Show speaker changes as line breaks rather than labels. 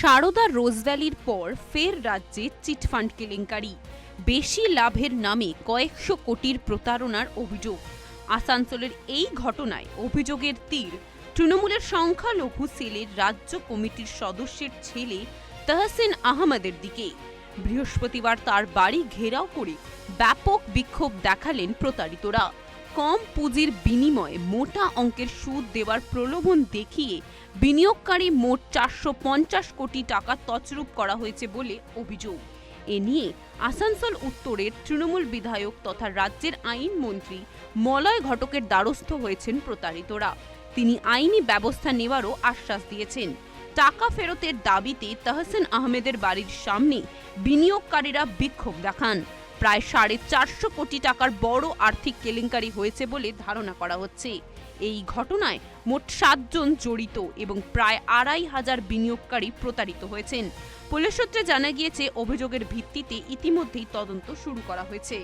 সারদা রোজভ্যালির পর ফের রাজ্যে চিটফান্ড কেলেঙ্কারি। বেশি লাভের নামে কয়েকশো কোটির প্রতারণার অভিযোগ। আসানসোলের এই ঘটনায় অভিযোগের তীর। তৃণমূলের সংখ্যালঘু সেলের রাজ্য কমিটির সদস্যের ছেলে তহসিন আহমদের দিকে। বৃহস্পতিবার তার বাড়ি ঘেরাও করে ব্যাপক বিক্ষোভ দেখালেন প্রতারিতরা। কম পুঁজির বিনিময়ে মোটা অঙ্কের সুদ দেওয়ার প্রলোভন দেখিয়ে বিনিয়োগকারী মোট চারশো পঞ্চাশ কোটি টাকা তছরূপ করা হয়েছে বলে অভিযোগ। এ নিয়ে আসানসোল উত্তরের তৃণমূল বিধায়ক তথা রাজ্যের আইনমন্ত্রী মলয় ঘটকের দ্বারস্থ হয়েছেন প্রতারিতরা। তিনি আইনি ব্যবস্থা নেওয়ারও আশ্বাস দিয়েছেন। টাকা ফেরতের দাবিতে তহসিন আহমেদের বাড়ির সামনে বিনিয়োগকারীরা বিক্ষোভ দেখান। প্রায় সাড়ে চারশো কোটি টাকার বড় আর্থিক কেলেঙ্কারি হয়েছে বলে ধারণা করা হচ্ছে। এই ঘটনায় মোট সাতজন জড়িত এবং প্রায় আড়াই হাজার বিনিয়োগকারী প্রতারিত হয়েছেন। পুলিশ সূত্রে জানা গিয়েছে, অভিযোগের ভিত্তিতে ইতিমধ্যেই তদন্ত শুরু করা হয়েছে।